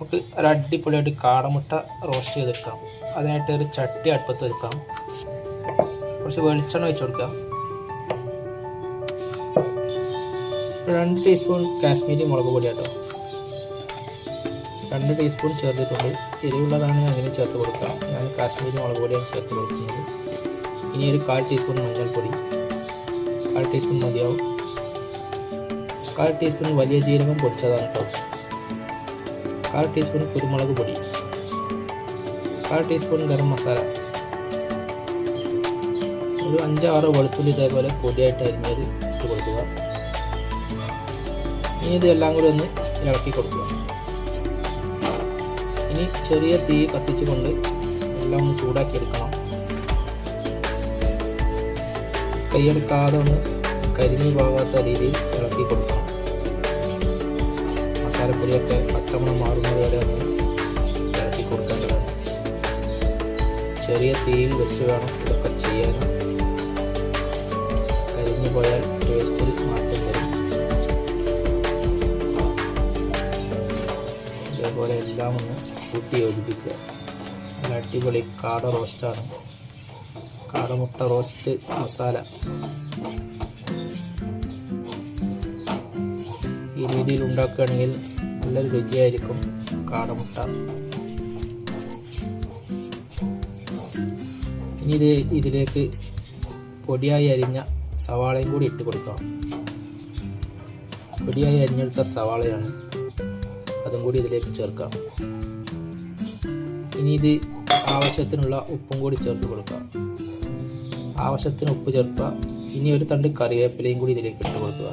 നമുക്ക് ഒരു അടിപൊളിയായിട്ട് കാടമുട്ട റോസ്റ്റ് ചെയ്തെടുക്കാം. അതിനായിട്ട് ഒരു ചട്ടി അടുപ്പത്ത് വെക്കാം. കുറച്ച് വെളിച്ചെണ്ണ വെച്ച് കൊടുക്കാം രണ്ട് ടീസ്പൂൺ കാശ്മീരി മുളക് പൊടി കേട്ടോ രണ്ട് ടീസ്പൂൺ ചേർത്തിട്ടുണ്ട്. എരിവുള്ളതാണ് അങ്ങനെ ചേർത്ത് കൊടുക്കാം ഞാൻ കാശ്മീരി മുളക് പൊടിയാണ് ചേർത്ത് കൊടുക്കുന്നത്. ഇനി ഒരു കാൽ ടീസ്പൂൺ മഞ്ഞൾപ്പൊടി. കാൽ ടീസ്പൂൺ മതിയാവും. കാൽ ടീസ്പൂൺ വലിയ ജീരകം പൊടിച്ചതാണ് കേട്ടോ കാൽ ടീസ്പൂൺ കുരുമുളക് പൊടി. കാൽ ടീസ്പൂൺ ഗരം മസാല. ഒരു അഞ്ചാറ് വെളുത്തുള്ളി ഇതേപോലെ പൊടിയായിട്ട് അരിഞ്ഞത് ഇട്ട് കൊടുക്കുക. ഇനി ഇതെല്ലാം കൂടി ഒന്ന് ഇളക്കി കൊടുക്കുക. ഇനി ചെറിയ തീ കത്തിച്ചുകൊണ്ട് എല്ലാം ഒന്ന് ചൂടാക്കി എടുക്കണം. കൈയെടുക്കാതെ ഒന്ന് കരിഞ്ഞു പോകാത്ത രീതിയിൽ ഇളക്കി കൊടുക്കണം. മസാലപ്പൊടിയൊക്കെ പച്ചമണം മാറുന്നത് വരെ ഒന്ന് ഇറക്കി കൊടുക്കേണ്ടതാണ്. ചെറിയ തീയിൽ വെച്ച് വേണം ഇതൊക്കെ ചെയ്യാൻ. കരിഞ്ഞു പോയാൽ ടേസ്റ്റിൽ മാറ്റം വരും. ഇതേപോലെ എല്ലാം ഒന്ന് കൂട്ടി യോജിപ്പിക്കുക. നല്ല അടിപൊളി കാട റോസ്റ്റാണ് കാടമുട്ട റോസ്റ്റ് മസാല. ഈ രീതിയിൽ ഉണ്ടാക്കുകയാണെങ്കിൽ നല്ലൊരു രുചിയായിരിക്കും കാടമുട്ട. ഇനി ഇത് ഇതിലേക്ക് പൊടിയായി അരിഞ്ഞ സവാളയും കൂടി ഇട്ട് കൊടുക്കാം. പൊടിയായി അരിഞ്ഞെടുത്ത സവാളയാണ് അതും കൂടി ഇതിലേക്ക് ചേർക്കാം. ഇനി ഇത് ആവശ്യത്തിനുള്ള ഉപ്പും കൂടി ചേർത്ത് കൊടുക്കാം. ആവശ്യത്തിന് ഉപ്പ് ചേർക്കുക. ഇനി ഒരു തണ്ട് കറിവേപ്പിലയും കൂടി ഇതിലേക്ക് ഇട്ട് കൊടുക്കുക.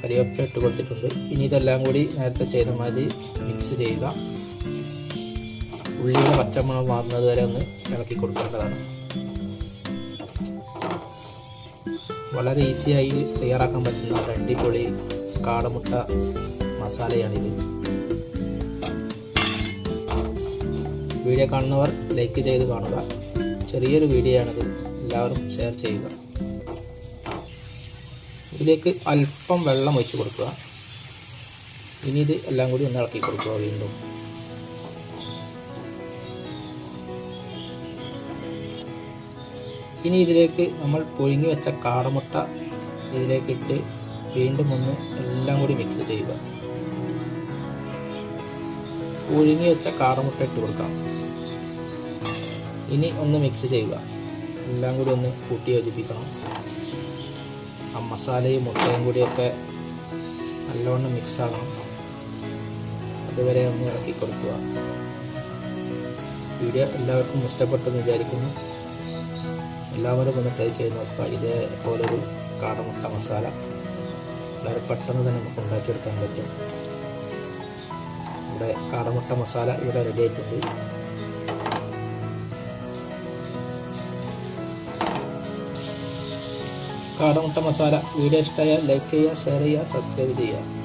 കറിവേപ്പില ഇട്ട് കൊടുത്തിട്ടുണ്ട് ഇനി ഇതെല്ലാം കൂടി നേരത്തെ ചെയ്ത മാതിരി മിക്സ് ചെയ്യുക. ഉള്ളിയുടെ പച്ചമണം മാറുന്നത് വരെ ഒന്ന് ഇളക്കി കൊടുക്കേണ്ടതാണ്. വളരെ ഈസിയായി തയ്യാറാക്കാൻ പറ്റുന്ന ഒരു അടിപൊളി കാടമുട്ട മസാലയാണിത്. വീഡിയോ കാണുന്നവർ ലൈക്ക് ചെയ്ത് കാണുക. ചെറിയൊരു വീഡിയോ ആണിത് എല്ലാവരും ഷെയർ ചെയ്യുക. ഇതിലേക്ക് അല്പം വെള്ളം ഒഴിച്ച് കൊടുക്കുക. ഇനി ഇത് എല്ലാം കൂടി ഒന്ന് ഇളക്കി കൊടുക്കുക വീണ്ടും. ഇനി ഇതിലേക്ക് നമ്മൾ പുഴുങ്ങി വെച്ച കാടമുട്ട ഇതിലേക്ക് ഇട്ട് വീണ്ടും ഒന്ന് എല്ലാം കൂടി മിക്സ് ചെയ്യുക. പുഴുങ്ങി വെച്ച കാടമുട്ട ഇട്ട് കൊടുക്കാം. ഇനി ഒന്ന് മിക്സ് ചെയ്യുക. എല്ലാം കൂടി ഒന്ന് കൂട്ടി യോജിപ്പിക്കണം. ആ മസാലയും മുട്ടയും കൂടിയൊക്കെ നല്ലോണം മിക്സാകണം അതുവരെ ഒന്ന് ഇറക്കി കൊടുക്കുക. വീഡിയോ എല്ലാവർക്കും ഇഷ്ടപ്പെട്ടെന്ന് വിചാരിക്കുന്നു. എല്ലാവരും ഒന്ന് ട്രൈ ചെയ്ത് നോക്കുക. ഇതേപോലൊരു കാടമുട്ട മസാല. വളരെ പെട്ടെന്ന് തന്നെ നമുക്ക് ഉണ്ടാക്കിയെടുക്കാൻ പറ്റും. ഇവിടെ കാടമുട്ട മസാല ഇവിടെ റെഡി ആയിട്ടുണ്ട്. കാടമുട്ട മസാല. വീഡിയോ ഇഷ്ടമായാൽ ലൈക്ക് ചെയ്യുക ഷെയർ ചെയ്യുക സബ്സ്ക്രൈബ് ചെയ്യുക.